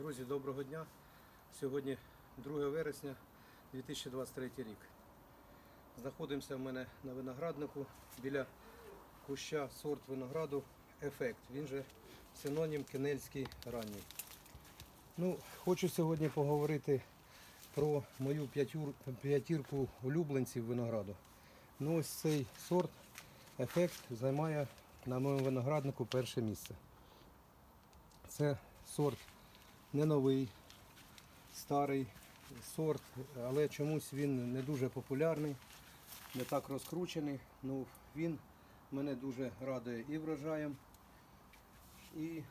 Друзі, доброго дня. Сьогодні 2 вересня 2023 рік. Знаходимося в мене на винограднику біля куща сорт винограду Ефект. Він же синонім Кенельський ранній. Ну, хочу сьогодні поговорити про мою п'ятірку улюбленців винограду. Ну, ось цей сорт Ефект займає на моєму винограднику перше місце. Це сорт не новий, старий сорт, але чомусь він не дуже популярний, не так розкручений. Ну, він мене дуже радує і врожаєм, і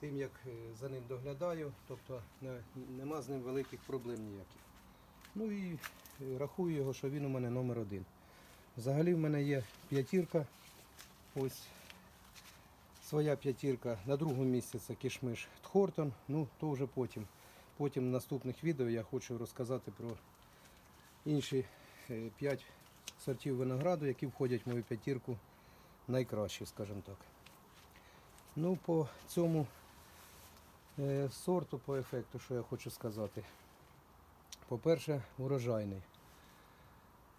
тим, як е, за ним доглядаю, тобто не- нема з ним великих проблем ніяких. Ну і е, рахую його, що він у мене номер один. Взагалі в мене є п'ятірка. Ось своя п'ятірка. На другому місці це кішмиш Тхортон. Ну, то вже потім. Потім в наступних відео я хочу розказати про інші е, п'ять сортів винограду, які входять в мою п'ятірку найкращі, скажімо так. Ну, по цьому е, сорту, по ефекту, що я хочу сказати. По-перше, урожайний.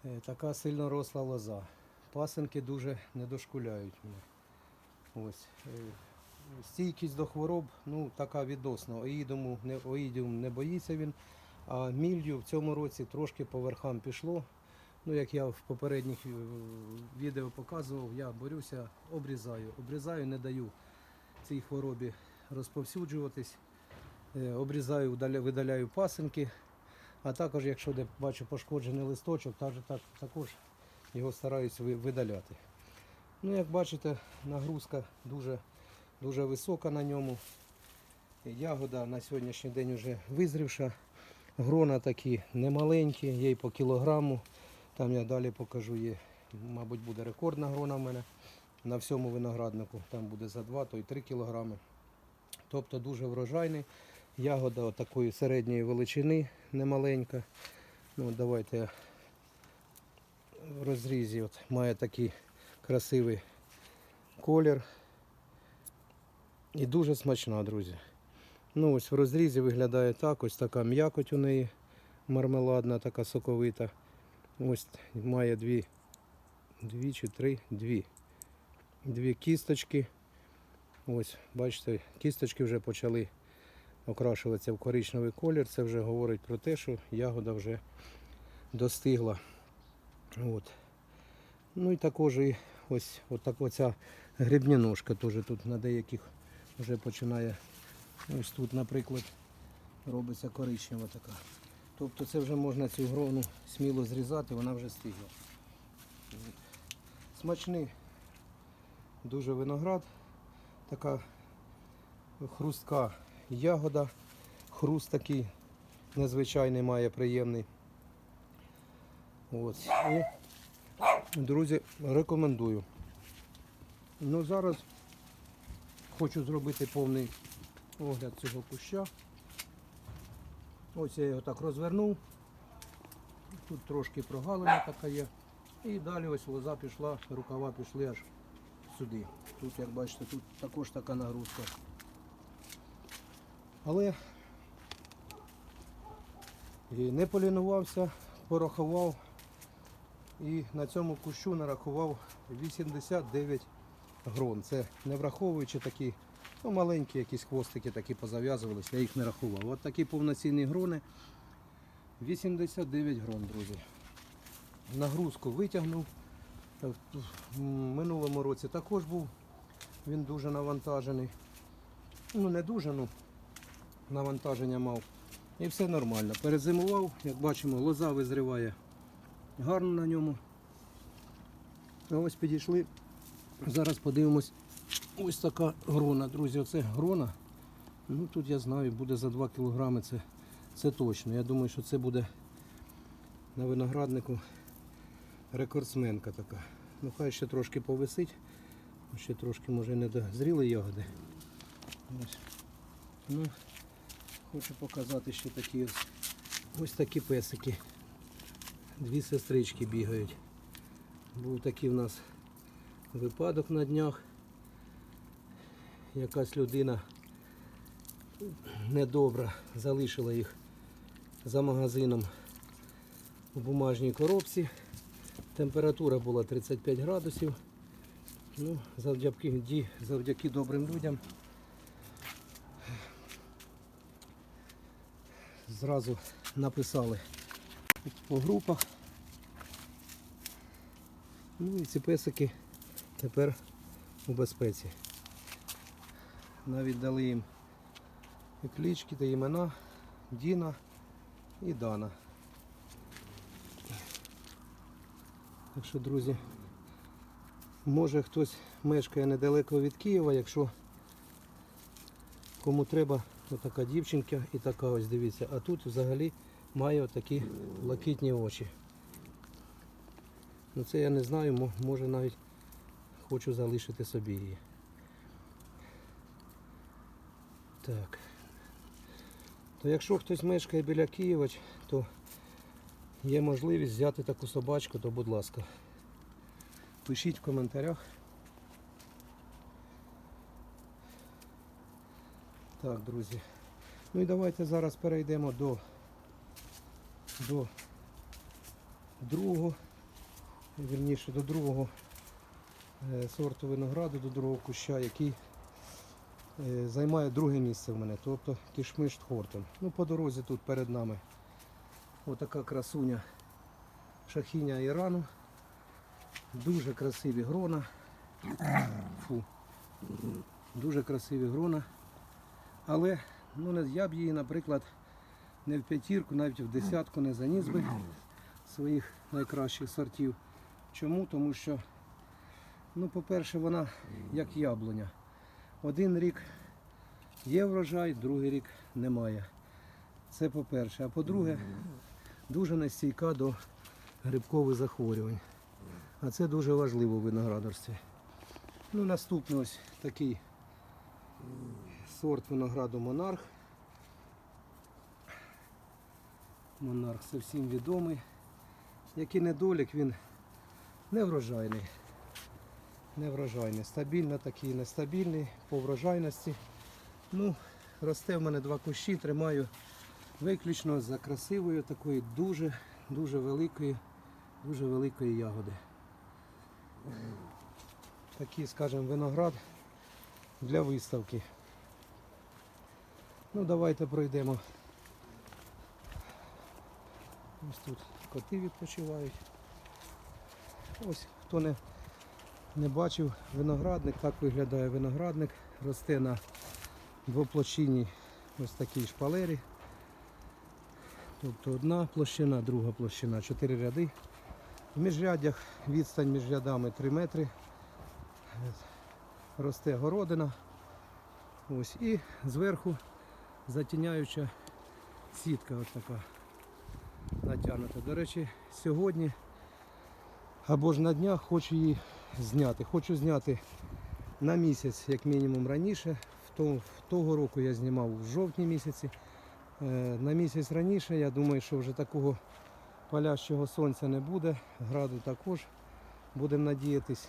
Е, Така сильно росла лоза. Пасинки дуже не дошкуляють мене. Ось. е, Стійкість до хвороб, ну така відносно. Оїдуму не, оїдіум не боїться він, а мілью в цьому році трошки по верхам пішло. Ну, як я в попередніх е, відео показував, я борюся, обрізаю. Обрізаю, не даю цій хворобі розповсюджуватись. Е, Обрізаю, видаляю пасинки. А також, якщо де бачу пошкоджений листочок, так, так, також його стараюсь видаляти. Ну, як бачите, нагрузка дуже, дуже висока на ньому. Ягода на сьогоднішній день вже визрівша. Грона такі немаленькі, є й по кілограму. Там я далі покажу, є, мабуть, буде рекордна грона в мене на всьому винограднику. Там буде за 2, то й 3 кілограми. Тобто дуже врожайний. Ягода такої середньої величини, немаленька. Ну, давайте в розрізі от, має такий красивий колір. І дуже смачна, друзі. Ну ось в розрізі виглядає так, ось така м'якоть у неї мармеладна, така соковита. Ось має дві, дві чи три, дві. Дві кісточки. Ось, бачите, кісточки вже почали окрашуватися в коричневий колір. Це вже говорить про те, що ягода вже достигла. От. Ну і також і ось отак оця грибняножка теж тут на деяких вже починає. Ось тут, наприклад, робиться коричнева така. Тобто це вже можна цю грону сміло зрізати, вона вже стигла. Смачний дуже виноград, така хрустка ягода, хруст такий незвичайний має приємний. І Друзі, рекомендую. Ну зараз хочу зробити повний огляд цього куща. Ось я його так розвернув. Тут трошки прогалина така є. І далі ось лоза пішла, рукава пішли аж сюди. Тут, як бачите, тут також така нагрузка. Але і не полінувався, порахував і на цьому кущу нарахував 89 грон. Це не враховуючи такі ну, маленькі якісь хвостики такі позав'язувалися, я їх не рахував. От такі повноцінні грони. 89 грон, друзі. Нагрузку витягнув. В минулому році також був. Він дуже навантажений. Ну не дуже, ну навантаження мав. І все нормально. Перезимував, як бачимо, лоза визриває гарно на ньому. Ось підійшли. Зараз подивимось. Ось така грона, друзі. Оце грона. Ну тут я знаю, буде за 2 кілограми, це, це точно. Я думаю, що це буде на винограднику рекордсменка така. Ну хай ще трошки повисить. Ще трошки може не дозріли ягоди. Ось. Ну, хочу показати ще такі ось, ось такі песики. Дві сестрички бігають. Був такий в нас випадок на днях. Якась людина недобра, залишила їх за магазином у бумажній коробці. Температура була 35 градусів. Ну, завдяки, завдяки добрим людям. Зразу написали по групах. Ну і ці песики тепер у безпеці. Навіть дали їм і клички та імена Діна і Дана. Так що, друзі, може хтось мешкає недалеко від Києва, якщо кому треба, отака дівчинка і така ось дивіться. А тут взагалі має отакі блакитні очі. Ну це я не знаю, може навіть хочу залишити собі її. Так. То якщо хтось мешкає біля Києва, то є можливість взяти таку собачку, то будь ласка. Пишіть в коментарях. Так, друзі. Ну і давайте зараз перейдемо до, до другого, вірніше до другого е, сорту винограду, до другого куща, який е, займає друге місце в мене, тобто кішмиш Тхортон. Ну, по дорозі тут перед нами отака красуня шахіня Ірану. Дуже красиві грона. Фу. Дуже красиві грона. Але ну, я б її, наприклад, не в п'ятірку, навіть в десятку не заніс би своїх найкращих сортів. Чому? Тому що, ну, по-перше, вона як яблуня. Один рік є врожай, другий рік немає. Це по-перше. А по-друге, дуже нестійка до грибкових захворювань. А це дуже важливо в виноградарстві. Ну, наступний ось такий сорт винограду Монарх. Монарх це всім відомий. Який недолік, він не врожайний. Не. Стабільно такий нестабільний по врожайності. Ну, росте в мене два кущі, тримаю виключно за красивою такої дуже, дуже великої, дуже великої ягоди. Такий, скажімо, виноград для виставки. Ну, давайте пройдемо. Ось тут коти відпочивають. Ось хто не, не бачив виноградник, так виглядає виноградник. Росте на двоплощинній ось такій шпалері. Тобто одна площина, друга площина, чотири ряди. В міжряддях відстань між рядами 3 метри. Росте городина. Ось і зверху затіняюча сітка ось така натягнута. До речі, сьогодні або ж на днях хочу її зняти. Хочу зняти на місяць, як мінімум раніше. Того року я знімав в жовтні місяці. Е, На місяць раніше, я думаю, що вже такого палящого сонця не буде. Граду також будемо надіятись.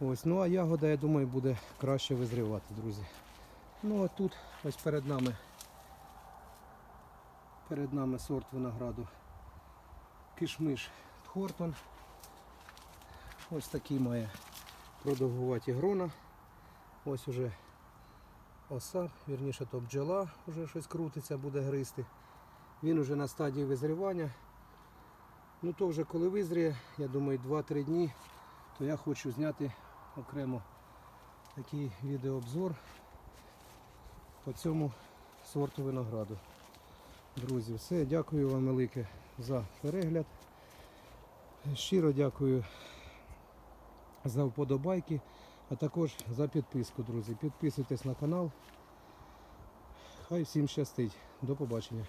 Ось, ну а ягода, я думаю, буде краще визрівати, друзі. Ну а тут ось перед нами перед нами сорт винограду кишмиш Тхортон. Ось такий має продовгуваті грона. Ось уже оса, вірніше то бджола вже щось крутиться, буде гризти. Він уже на стадії визрівання. Ну то вже коли визріє, я думаю 2-3 дні, то я хочу зняти окремо такий відеообзор по цьому сорту винограду. Друзі, все, дякую вам велике за перегляд. Щиро дякую за вподобайки, а також за підписку, друзі. Підписуйтесь на канал. Хай всім щастить. До побачення.